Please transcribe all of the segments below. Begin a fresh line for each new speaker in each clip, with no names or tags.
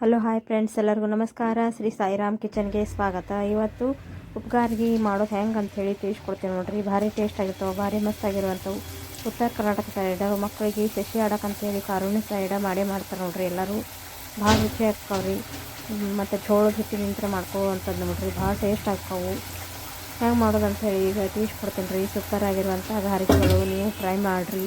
Hello, hi friends, ಎಲ್ಲರಿಗೂ ನಮಸ್ಕಾರ. ಶ್ರೀ ಸಾಯಿರಾಮ್ ಕಿಚನ್ಗೆ ಸ್ವಾಗತ. ಇವತ್ತು ಉಪ್ಗಾರ್ಗಿ ಮಾಡೋದು ಹೆಂಗೆ ಅಂಥೇಳಿ ತಿಳಿಸ್ಕೊಡ್ತೀನಿ ನೋಡ್ರಿ. ಭಾರಿ ಟೇಸ್ಟ್ ಆಗಿರ್ತಾವೆ, ಭಾರಿ ಮಸ್ತ್ ಆಗಿರುವಂಥವು. ಉತ್ತರ ಕರ್ನಾಟಕ ಸೈಡ್ ಮಕ್ಕಳಿಗೆ ಸಸಿ ಆಡಕ್ಕೆ ಅಂತೇಳಿ ಕಾರುಣ್ಯ ಸೈಡ ಮಾಡೇ ಮಾಡ್ತಾರೆ ನೋಡ್ರಿ ಎಲ್ಲರೂ. ಭಾಳ ರುಚಿ ಆಗ್ತಾವ್ರಿ. ಮತ್ತು ಜೋಳದ ಹಿಟ್ಟಿನಿಂದ ಮಾಡ್ಕೊಳ್ಳುವಂಥದ್ದು ನೋಡ್ರಿ. ಭಾಳ ಟೇಸ್ಟ್ ಆಗ್ತಾವು. ಹೆಂಗೆ ಮಾಡೋದು ಅಂಥೇಳಿ ಈಗ ತಿಳಿಸ್ಕೊಡ್ತೀನಿ ರೀ. ಸುತ್ತರಾಗಿರುವಂಥ ಗಾರಿಕೆಗಳು ನೀವು ಟ್ರೈ ಮಾಡಿರಿ.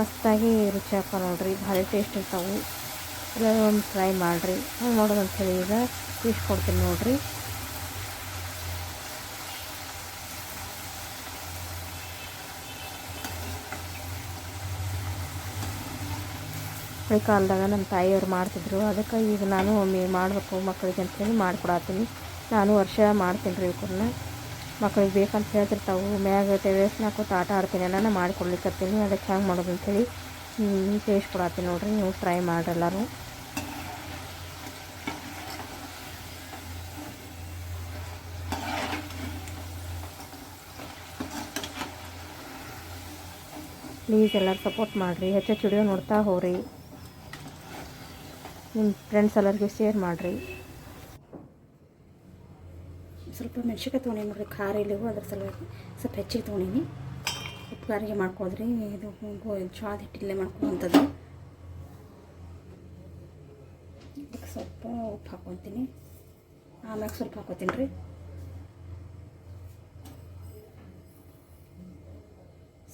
ಮಸ್ತಾಗಿ ರುಚಿ ಆಗ್ತಾವೆ ನೋಡ್ರಿ. ಭಾರಿ ಟೇಸ್ಟ್ ಇರ್ತಾವೆ. ಒಂದು ಟ್ರೈ ಮಾಡಿರಿ. ಹಂಗೆ ಮಾಡೋದು ಈಗ ಕೊಡ್ತೀನಿ ನೋಡಿರಿ. ಹಳೆ ಕಾಲದಾಗ ನಮ್ಮ ತಾಯಿಯವ್ರು ಮಾಡ್ತಿದ್ರು. ಅದಕ್ಕೆ ಈಗ ನಾನು ಒಮ್ಮೆ ಮಾಡಬೇಕು ಮಕ್ಕಳಿಗೆ ಅಂತೇಳಿ ಮಾಡ್ಕೊಡತ್ತೀನಿ. ನಾನು ವರ್ಷ ಮಾಡ್ತೀನಿ ರೀ ಇವ್ರನ್ನ ಮಕ್ಕಳಿಗೆ ಬೇಕಂತ ಹೇಳ್ತಿರ್ತಾವೆ. ಮ್ಯಾಗ ಟೆರೇಸ್ನ ಹಾಕೋತ ಆಟ ಆಡ್ತೀನಿ ನಾನು ಮಾಡಿಕೊಡ್ಲಿಕ್ಕತ್ತೀನಿ ಅದಕ್ಕೆ ಹೆಂಗೆ ಮಾಡೋದು ಅಂಥೇಳಿ ತಿಳಿಸ್ಕೊಡತ್ತೀನಿ ನೋಡಿರಿ, ನೀವು ಟ್ರೈ ಮಾಡ್ರಿ ಎಲ್ಲರೂ ಪ್ಲೀಸ್ ಎಲ್ಲರೂ ಸಪೋರ್ಟ್ ಮಾಡಿರಿ ಹೆಚ್ಚೆಚ್ಚು ವಿಡಿಯೋ ನೋಡ್ತಾ ಹೋಗ್ರಿ. ನಿಮ್ಮ ಫ್ರೆಂಡ್ಸ್ ಎಲ್ಲರಿಗೂ ಶೇರ್ ಮಾಡಿರಿ.
ಸ್ವಲ್ಪ ಮೆಣ್ಸಿನ್ಕಾಯಿ ತೊಗೊಂಡಿನಿ ನೋಡ್ರಿ ಖಾರ ಇಲ್ಲಿವು ಅದ್ರ ಸಲುವಾಗಿ ಸ್ವಲ್ಪ ಹೆಚ್ಚಿಗೆ ತೊಗೊಂಡಿನಿ. ಉಪ್ಪುಗಾರಿಗೆ ಮಾಡ್ಕೊಳ್ರಿ ಇದು ಗೋ ಜೋಳದ ಹಿಟ್ಟಿಲ್ಲೇ ಮಾಡ್ಕೊಳ್ಳುವಂಥದ್ದು ಇದಕ್ಕೆ ಸ್ವಲ್ಪ ಉಪ್ಪು ಹಾಕ್ಕೊತೀನಿ ಆಮ್ಯಾಗ ಸ್ವಲ್ಪ ಹಾಕೋತೀನಿ ರೀ.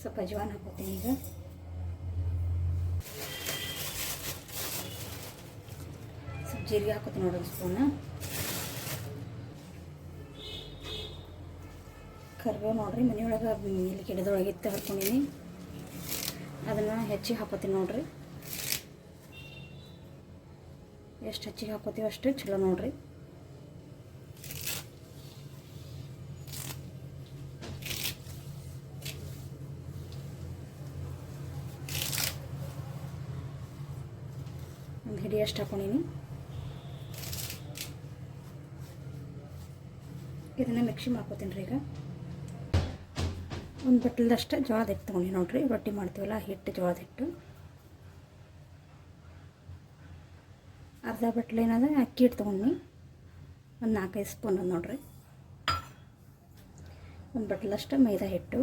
ಸ್ವಲ್ಪ ಅಜ್ವಾನ ಹಾಕೋತೀನಿ ಈಗ. ಸ್ವಲ್ಪ ಜೀರಿಗೆ ಹಾಕೋತೀನಿ ನೋಡಿ ಒಂದು ಸ್ಪೂನ. ಕರಿಬೇವು ನೋಡ್ರಿ ಮನೆಯೊಳಗೆ ಇಲ್ಲಿ ಗಿಡದೊಳಗೆ ಇತ್ತು ಹಾಕೊಂಡಿನಿ ಅದನ್ನು ಹೆಚ್ಚಿಗೆ ಹಾಕೋತೀನಿ ನೋಡ್ರಿ. ಎಷ್ಟು ಹೆಚ್ಚಿಗೆ ಹಾಕೋತೀವಿ ಅಷ್ಟು ಚಲೋ ನೋಡ್ರಿ. ಒಂದು ಹಿಡಿ ಅಷ್ಟು ಹಾಕೊಂಡಿನಿ. ಇದನ್ನು ಮಿಕ್ಸಿ ಮಾಡ್ಕೋತೀನಿ ರೀ ಈಗ. ಒಂದು ಬಟ್ಲದಷ್ಟು ಜೋಳದ ಹಿಟ್ಟು ತೊಗೊಂಡು ನೋಡಿರಿ. ರೊಟ್ಟಿ ಮಾಡ್ತೀವಲ್ಲ, ಹಿಟ್ಟು, ಜೋಳದ ಹಿಟ್ಟು. ಅರ್ಧ ಬಟ್ಲು ಏನದ ಅಕ್ಕಿ ಹಿಟ್ಟು ತೊಗೊಂಡು ಒಂದು ನಾಲ್ಕೈದು ಸ್ಪೂನ್ ನೋಡ್ರಿ. ಒಂದು ಬಟ್ಲಷ್ಟು ಮೈದಾ ಹಿಟ್ಟು.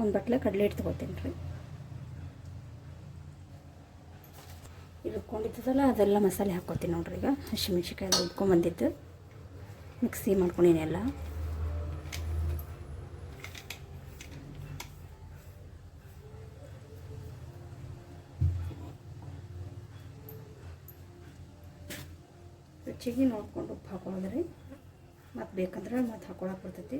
ಒಂದು ಬಟ್ಲ ಕಡಲೆ ಹಿಟ್ಟು ತೊಗೋತೀನಿ ರೀ. ರುಬ್ಕೊಂಡಿದ್ದದಲ್ಲ ಅದೆಲ್ಲ ಮಸಾಲೆ ಹಾಕೋತೀನಿ ನೋಡ್ರಿ ಈಗ. ಹಸಿಮೆಣ್ಸಿಕಾಯಿ ಉದ್ಕೊಂಬಂದಿದ್ದು ಮಿಕ್ಸಿ ಮಾಡ್ಕೊಂಡಿನಿ ಎಲ್ಲ. ರುಚಿಗೆ ನೋಡ್ಕೊಂಡು ಉಪ್ಪು ಹಾಕೊಳ್ಳೋದ್ರಿ. ಮತ್ತು ಬೇಕಂದ್ರೆ ಮತ್ತೆ ಹಾಕೊಳಕ್ಕೆ ಬರ್ತೈತಿ.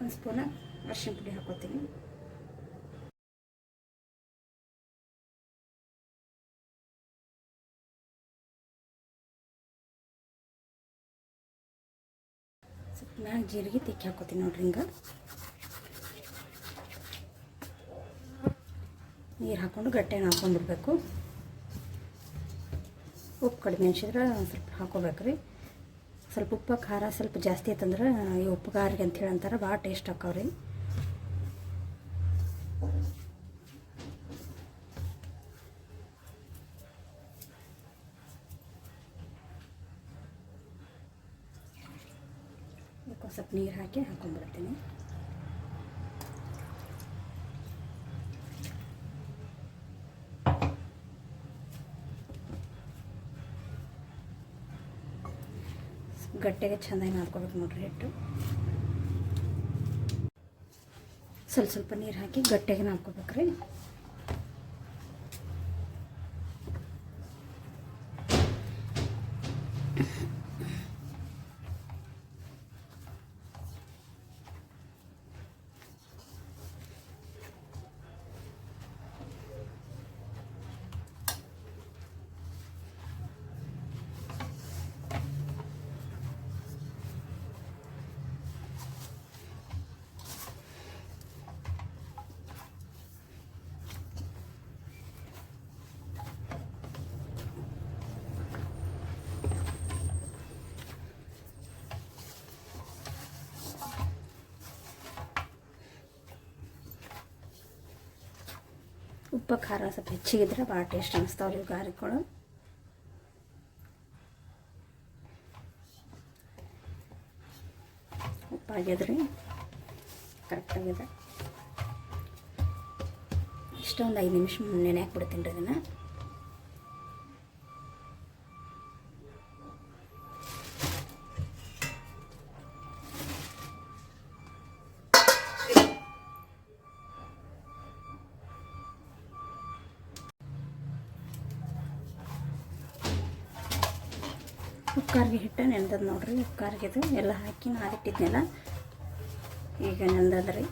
ಒಂದು ಸ್ಪೂನ ಅರ್ಶಿನ ಪುಡಿ ಹಾಕೋತೀನಿ ಜೀರಿಗೆ ತಿಕ್ಕಿ ಹಾಕೋತೀನಿ ನೋಡ್ರಿ ಹಿಂಗೆ. ನೀರು ಹಾಕ್ಕೊಂಡು ಗಟ್ಟೆನ ಹಾಕ್ಕೊಂಡ್ಬಿಡ್ಬೇಕು ಉಪ್ಪು ಕಡಿಮೆ ಅನ್ಸಿದ್ರೆ ಸ್ವಲ್ಪ ಹಾಕೋಬೇಕು ರೀ ಸ್ವಲ್ಪ ಉಪ್ಪು ಖಾರ ಸ್ವಲ್ಪ ಜಾಸ್ತಿ ಆಯ್ತಂದ್ರೆ ಈ ಉಪ್ಪು ಖಾರಿಗೆ ಅಂತೇಳಿ ಅಂತಾರೆ ಭಾಳ ಟೇಸ್ಟ್ ಹಾಕವ್ರಿ ಸ್ವಲ್ಪ ನೀರು ಹಾಕಿ ಹಾಕೊಂಡ್ಬಿಡ್ತೀನಿ. ಗಟ್ಟೆಗೆ ಚೆಂದಾಗಿ ನಾದ್ಕೋಬೇಕು ನೋಡ್ರಿ ಹಿಟ್ಟು. ಸ್ವಲ್ಪ ಸ್ವಲ್ಪ ನೀರು ಹಾಕಿ ಗಟ್ಟಿಗೆ ನಾದ್ಕೋಬೇಕ್ರಿ ಉಪ್ಪು, ಖಾರ, ಸ್ವಲ್ಪ ಹೆಚ್ಚಿಗಿದ್ರೆ ಭಾಳ ಟೇಸ್ಟ್ ಅನಿಸ್ತಾವ್ರಿ ಇವು ಗಾರಿಗಳು ಉಪ್ಪಾಗ್ಯದ್ರಿ ಕರೆಕ್ಟಾಗಿದೆ ಇಷ್ಟೊಂದು ಐದು ನಿಮಿಷ ನೆನೆ ಹಾಕ್ಬಿಡ್ತೀನಿ ರೀ ಇದನ್ನು. ಉಪ್ಕಾರ್ಗೆ ಹಿಟ್ಟು ನೆನೆದದ ನೋಡ್ರಿ, ಉಪ್ಕಾರ್ಗೆ ಇದು ಎಲ್ಲ ಹಾಕಿ ನಾದಿಟ್ಟಿದ್ನೆಲ್ಲ ಈಗ ನೆನೆದ್ರಿ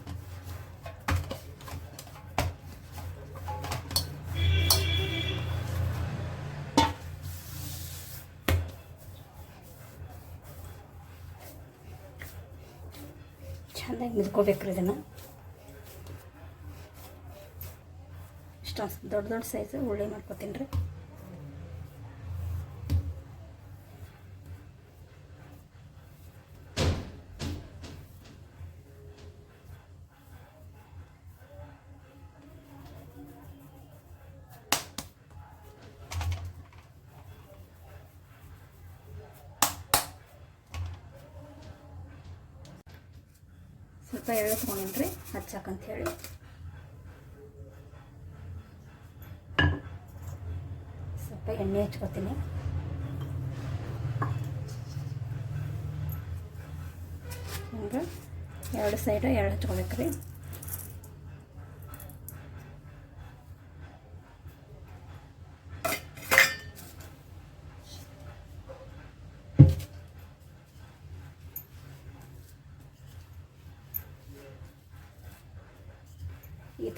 ಚೆಂದಾಗಿ ಮಿದ್ಕೋಬೇಕ್ರಿ ಇದನ್ನು. ಇಷ್ಟೊಂದು ದೊಡ್ಡ ದೊಡ್ಡ ಸೈಜ್ ಉಳ್ಳಿ ಮಾಡ್ಕೊತೀನಿ ರೀ. ಸ್ವಲ್ಪ ಎಳ್ಳು ತೊಗೊಂಡಿನ್ರಿ ಹಚ್ಚಾಕಂತ ಹೇಳಿ ಸ್ವಲ್ಪ ಎಣ್ಣೆ ಹಚ್ಕೋತೀನಿ. ಹಿಂಗೆ ಎರಡು ಸೈಡ್ ಎರಡು ಹಚ್ಕೊಬೇಕ್ರಿ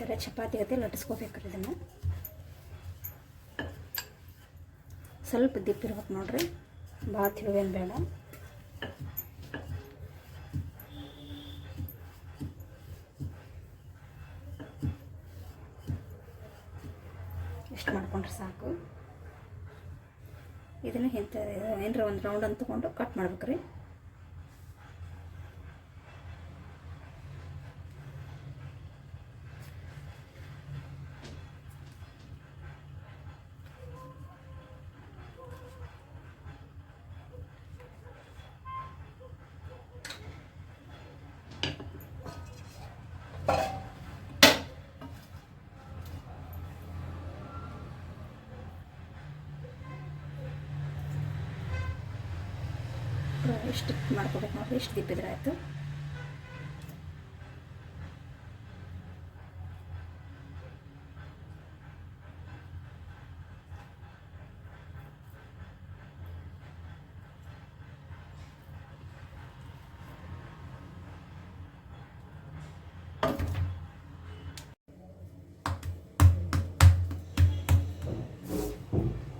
ಥರ ಚಪಾತಿ ಗತೆ ಲಟ್ಟಿಸ್ಕೋಬೇಕ್ರಿ ಇದನ್ನು. ಸ್ವಲ್ಪ ದಿಪ್ಪಿರ್ಬೇಕು ನೋಡ್ರಿ. ಭಾಳ ತಿಳುವೇನು ಬೇಡ. ಇಷ್ಟು ಮಾಡ್ಕೊಂಡ್ರೆ ಸಾಕು. ಇದನ್ನು ಎಂತ, ಏನರ ಒಂದು ರೌಂಡ್ ಅಂತ ತೊಗೊಂಡು ಕಟ್ ಮಾಡ್ಬೇಕ್ರಿ. ಇಷ್ಟು ಮಾಡ್ಕೋಬೇಕು ನೋಡಿ ಇಷ್ಟು ದಿಪ್ಪಿದ್ರೆ ಆಯಿತು.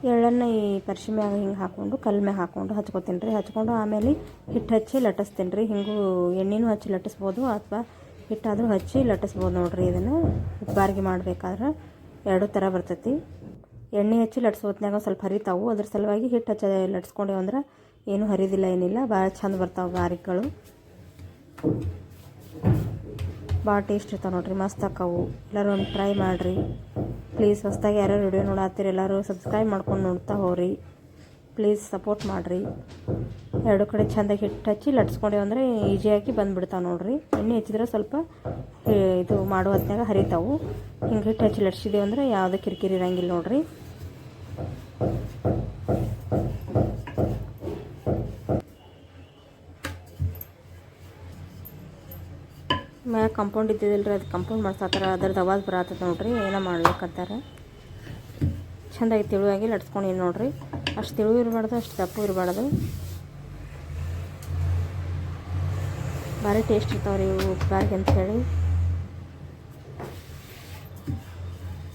ಎಳ್ಳನ್ನು ಈ ಪರ್ಶಿ ಮ್ಯಾಗ ಹಿಂಗೆ ಹಾಕ್ಕೊಂಡು ಕಲ್ ಮ್ಯಾಗ ಹಾಕ್ಕೊಂಡು ಹಚ್ಕೊತೀನಿ ರೀ. ಹಚ್ಕೊಂಡು ಆಮೇಲೆ ಹಿಟ್ಟು ಹಚ್ಚಿ ಲಟ್ಟಿಸ್ತೀನಿ ರೀ. ಹಿಂಗೂ ಎಣ್ಣೆನೂ ಹಚ್ಚಿ ಲಟ್ಟಿಸ್ಬೋದು ಅಥವಾ ಹಿಟ್ಟಾದರೂ ಹಚ್ಚಿ ಲಟ್ಟಿಸ್ಬೋದು ನೋಡಿರಿ. ಇದನ್ನು ಉಪ್ಪಾರಿಗೆ ಮಾಡಬೇಕಾದ್ರೆ ಎರಡು ಥರ ಬರ್ತೈತಿ. ಎಣ್ಣೆ ಹಚ್ಚಿ ಲಟ್ಸೋತ್ನಾಗ ಸ್ವಲ್ಪ ಹರಿತಾವು. ಅದ್ರ ಸಲುವಾಗಿ ಹಿಟ್ಟು ಹಚ್ಚ ಲಟ್ಸ್ಕೊಂಡೇವು ಅಂದ್ರೆ ಏನೂ ಹರಿದಿಲ್ಲ, ಏನಿಲ್ಲ. ಭಾಳ ಚಂದ ಬರ್ತಾವೆ ಬಾರಿಕಗಳು ಭಾಳ ಟೇಸ್ಟ್ ಇರ್ತಾವೆ ನೋಡಿರಿ. ಮಸ್ತ್ ಆಕವು ಎಲ್ಲರೂ ಒಂದು ಟ್ರೈ ಮಾಡಿರಿ. ಪ್ಲೀಸ್ ಹೊಸ್ದಾಗಿ ಯಾರ್ಯಾರು ವಿಡಿಯೋ ನೋಡತ್ತೀರಿ, ಎಲ್ಲರೂ ಸಬ್ಸ್ಕ್ರೈಬ್ ಮಾಡ್ಕೊಂಡು ನೋಡ್ತಾ ಹೋಗ್ರಿ. ಪ್ಲೀಸ್ ಸಪೋರ್ಟ್ ಮಾಡಿರಿ. ಎರಡು ಕಡೆ ಚೆಂದಾಗಿ ಹಿಟ್ಟು ಹಚ್ಚಿ ಲಟ್ಸ್ಕೊಂಡೇವು ಅಂದರೆ ಈಸಿಯಾಗಿ ಬಂದುಬಿಡ್ತಾವೆ ನೋಡಿರಿ. ಎಣ್ಣೆ ಹಚ್ಚಿದ್ರೆ ಸ್ವಲ್ಪ ಇದು ಮಾಡೋ ಹೊತ್ನ್ಯಾಗ ಹರಿತಾವು. ಹಿಂಗೆ ಹಿಟ್ಟು ಹಚ್ಚಿ ಲಟ್ಸಿದೇವು ಅಂದರೆ ಯಾವುದೇ ಕಿರಿಕಿರಿ ಇರಂಗಿಲ್ಲ ನೋಡ್ರಿ. ಮ್ಯಾಗ ಕಂಪೌಂಡ್ ಇದ್ದಿದ್ದಿಲ್ಲ ರೀ ಅದು ಕಂಪೌಂಡ್ ಮಾಡ್ಸತ್ತಾರ ಅದ್ರದ್ದು ಅವಾಜ್ ಬರತ್ತದ ನೋಡ್ರಿ, ಏನೋ ಮಾಡ್ಲಿಕ್ಕತ್ತಾರ ಚೆಂದಾಗಿ ತಿಳುವಾಗಿ ಲಟ್ಸ್ಕೊಂಡು ನೋಡಿರಿ, ಅಷ್ಟು ತಿಳು ಇರಬಾರ್ದು, ಅಷ್ಟು ದಪ್ಪು ಇರಬಾರ್ದು. ಭಾರಿ ಟೇಸ್ಟ್ ಇರ್ತಾವ್ರಿ ಇವು ಉಪ್ಪಾರಿಗೆ ಅಂಥೇಳಿ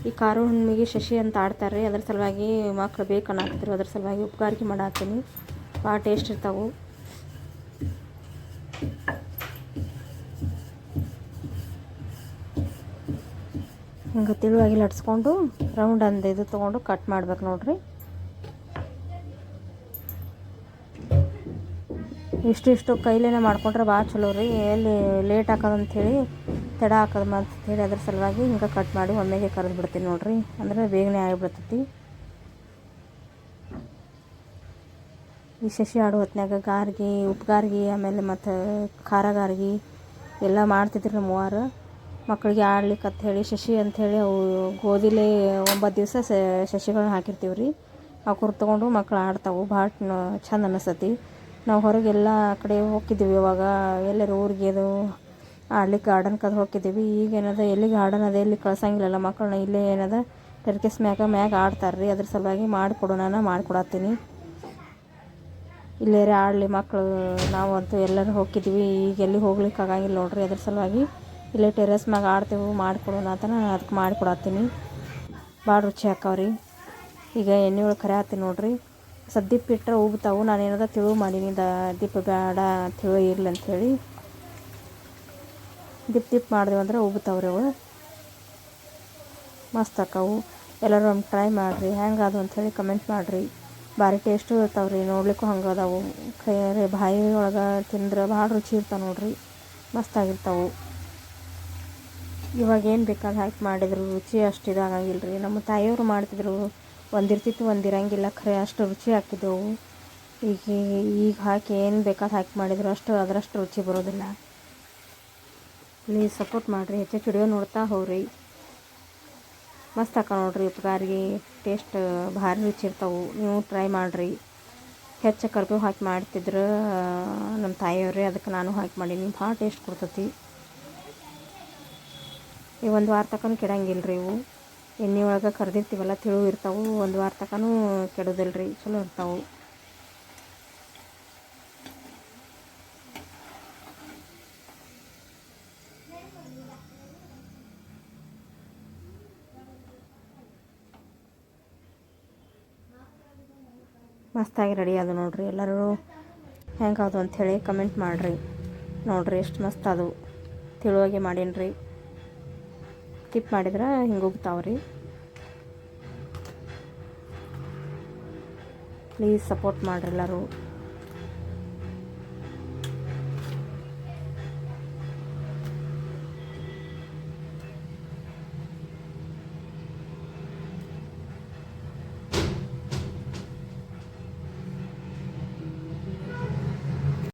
ಈ ಕಾರು ಹುಣ್ಣಿಮೆಗೆ ಶಶಿ ಅಂತ ಆಡ್ತಾರೆ ಅದ್ರ ಸಲುವಾಗಿ ಮಕ್ಳು ಬೇಕು ಅನ್ನತ್ತಿದ್ರು ಅದ್ರ ಸಲುವಾಗಿ ಉಪ್ಗಾರಿಕೆ ಮಾಡಾಕ್ತೀನಿ ಭಾಳ ಟೇಸ್ಟ್ ಇರ್ತಾವೆ. ಹಿಂಗೆ ತಿಳುವಾಗಿ ಲಟ್ಸ್ಕೊಂಡು ರೌಂಡ್ ಅಂದ ಇದು ತೊಗೊಂಡು ಕಟ್ ಮಾಡ್ಬೇಕು ನೋಡ್ರಿ. ಇಷ್ಟು ಇಷ್ಟು ಕೈಲೇನೆ ಮಾಡ್ಕೊಂಡ್ರೆ ಭಾಳ ಚಲೋ ರೀ. ಎಲ್ಲಿ ಲೇಟ್ ಹಾಕೋದಂಥೇಳಿ ತಡ ಹಾಕೋದು ಹೇಳಿ ಅದ್ರ ಸಲುವಾಗಿ ಹಿಂಗೆ ಕಟ್ ಮಾಡಿ ಒಮ್ಮೆಗೆ ಕರೆದು ಬಿಡ್ತೀನಿ ನೋಡ್ರಿ. ಅಂದ್ರೆ ಬೇಗನೆ ಆಗಿಬಿಡ್ತೈತಿ. ಈ ಶಶಿ ಆಡೋ ಹೊತ್ನ್ಯಾಗ ಗಾರ್ಗಿ, ಉಪ್ಗಾರ್ಗಿ, ಆಮೇಲೆ ಮತ್ತು ಖಾರ ಗಾರ್ಗಿ ಎಲ್ಲ ಮಾಡ್ತಿದ್ರು ಅವ್ವಾರು. ಮಕ್ಕಳಿಗೆ ಆಡ್ಲಿಕ್ಕೆ ಅಂತ ಹೇಳಿ, ಶಶಿ ಅಂಥೇಳಿ ಅವು ಗೋಧಿಲೇ ಒಂಬತ್ತು ದಿವಸ ಶಶಿಗಳನ್ನ ಹಾಕಿರ್ತೀವಿ ರೀ ಅವ್ಕುರ್ ತೊಗೊಂಡು ಮಕ್ಳು ಆಡ್ತಾವೆ. ಭಾಳ ಚಂದ ಅನಿಸ್ತತಿ. ನಾವು ಹೊರಗೆಲ್ಲ ಕಡೆ ಹೋಗಿದ್ದೀವಿ ಇವಾಗ ಎಲ್ಲರೂ ಊರಿಗೆ ಅದು ಆಡ್ಲಿಕ್ಕೆ ಗಾರ್ಡನ್ಗೆ ಅದು ಹೋಗಿದ್ದೀವಿ ಈಗ ಏನದ ಎಲ್ಲಿ ಗಾರ್ಡನ್ ಅದ ಎಲ್ಲಿ ಕಳ್ಸಂಗಿಲ್ಲಲ್ಲ ಮಕ್ಕಳನ್ನ ಇಲ್ಲೇ ಏನದ, ಟೆರ್ಕೆಸ್ ಮ್ಯಾಗ ಮ್ಯಾಗ ಆಡ್ತಾರೆ ರೀ ಅದ್ರ ಸಲುವಾಗಿ ಮಾಡಿಕೊಡೋಣ ಮಾಡಿಕೊಡತ್ತೀನಿ. ಇಲ್ಲೇ ಆಡಲಿ ಮಕ್ಕಳು ನಾವಂತೂ ಎಲ್ಲರೂ ಹೋಗಿದ್ವಿ ಈಗ ಎಲ್ಲಿ ಹೋಗ್ಲಿಕ್ಕೆ ಆಗಂಗಿಲ್ಲ ನೋಡ್ರಿ. ಅದ್ರ ಸಲುವಾಗಿ ಇಲ್ಲೇ ಟೆರೆಸ್ ಮ್ಯಾಗ ಆಡ್ತೇವೆ, ಮಾಡಿಕೊಡೋಣ ಅಂತ ನಾನು ಅದಕ್ಕೆ ಮಾಡಿಕೊಡತ್ತೀನಿ. ಭಾಳ ರುಚಿ ಹಾಕವ್ರಿ ಈಗ ಎಣ್ಣೆ ಒಳಗೆ ಕರೆ ಹಾಕ್ತೀನಿ ನೋಡ್ರಿ. ಸದ್ದಿಪ್ಪ ಇಟ್ಟರೆ ಉಬ್ತಾವು. ನಾನು ಏನಾದ್ರು ತಿಳು ಮಾಡೀನಿ. ದ ದಿಪ್ಪ ಬೇಡ ತಿಳು ಇರಲಿ ಅಂಥೇಳಿ ದಿಪ್ ದಿಪ್ ಮಾಡಿದೆವು ಅಂದ್ರೆ ಉಬ್ತಾವ್ರಿ ಅವು. ಮಸ್ತ್ ಆಕಾವು. ಎಲ್ಲರೂ ಒಮ್ಮೆ ಟ್ರೈ ಮಾಡಿರಿ. ಹೆಂಗೆ ಅದು ಅಂಥೇಳಿ ಕಮೆಂಟ್ ಮಾಡಿರಿ. ಭಾರಿ ಟೇಸ್ಟು ಇರ್ತಾವೆ ರೀ ನೋಡ್ಲಿಕ್ಕೂ ಹಂಗೆ ಅದಾವು. ಕೈರೆ ಬಾಯಿ ಒಳಗೆ ತಿಂದ್ರೆ ಭಾಳ ರುಚಿ ಇರ್ತಾವೆ ನೋಡ್ರಿ. ಮಸ್ತಾಗಿರ್ತಾವೆ ಇವಾಗ ಏನು ಬೇಕಾದ್ರೆ ಹಾಕಿ ಮಾಡಿದ್ರು, ರುಚಿ ಅಷ್ಟು ಇದಾಗಂಗಿಲ್ಲ ರೀ ನಮ್ಮ ತಾಯಿಯವರು ಮಾಡ್ತಿದ್ರು, ಒಂದಿರ್ತಿತ್ತು, ಒಂದಿರಂಗಿಲ್ಲ, ಖರೆ ಅಷ್ಟು ರುಚಿ ಹಾಕಿದ್ದೆವು. ಈಗ ಈಗ ಹಾಕಿ ಏನು ಬೇಕಾದ್ರೆ ಹಾಕಿ ಮಾಡಿದ್ರು, ಅಷ್ಟು ಅದರಷ್ಟು ರುಚಿ ಬರೋದಿಲ್ಲ. ಪ್ಲೀಸ್ ಸಪೋರ್ಟ್ ಮಾಡಿರಿ, ಹೆಚ್ಚು ಚುಡಿಯೋ ನೋಡ್ತಾ ಹೋಗ್ರಿ. ಮಸ್ತ್ ಹಾಕ ನೋಡ್ರಿ, ಉಪ್ಗಾರಿಗೆ ಟೇಸ್ಟ್ ಭಾರಿ ರುಚಿ ಇರ್ತಾವೆ. ನೀವು ಟ್ರೈ ಮಾಡಿರಿ. ಹೆಚ್ಚು ಕರ್ಬೇವು ಹಾಕಿ ಮಾಡ್ತಿದ್ರು, ನಮ್ಮ ತಾಯಿಯವ್ರೆ, ಅದಕ್ಕೆ ನಾನು ಹಾಕಿ ಮಾಡೀನಿ. ಭಾಳ ಟೇಸ್ಟ್ ಕೊಡ್ತೈತಿ. ಈ ಒಂದು ವಾರ ತಕನೂ ಕೆಡಂಗಿಲ್ಲ ರೀ ಇವು. ಎಣ್ಣೆ ಒಳಗೆ ಕರೆದಿರ್ತೀವಲ್ಲ ತಿಳು ಇರ್ತಾವೆ, ಒಂದು ವಾರ ತಕನೂ ಕೆಡೋದಿಲ್ಲ ರೀ ಚಲೋ ಇರ್ತಾವೆ. ಮಸ್ತಾಗಿ ರೆಡಿ ಅದು ನೋಡಿರಿ ಎಲ್ಲರೂ. ಹೆಂಗೆ ಅದು ಅಂಥೇಳಿ ಕಮೆಂಟ್ ಮಾಡಿರಿ. ನೋಡಿರಿ ಎಷ್ಟು ಮಸ್ತ್ ಅದು ತಿಳುವಾಗೆ ಮಾಡೀನಿ ಟಿಪ್ ಮಾಡಿದ್ರೆ ಹಿಂಗೆ ಉಗ್ತಾವ್ರಿ ಪ್ಲೀಸ್ ಸಪೋರ್ಟ್ ಮಾಡ್ರಿ ಎಲ್ಲರೂ.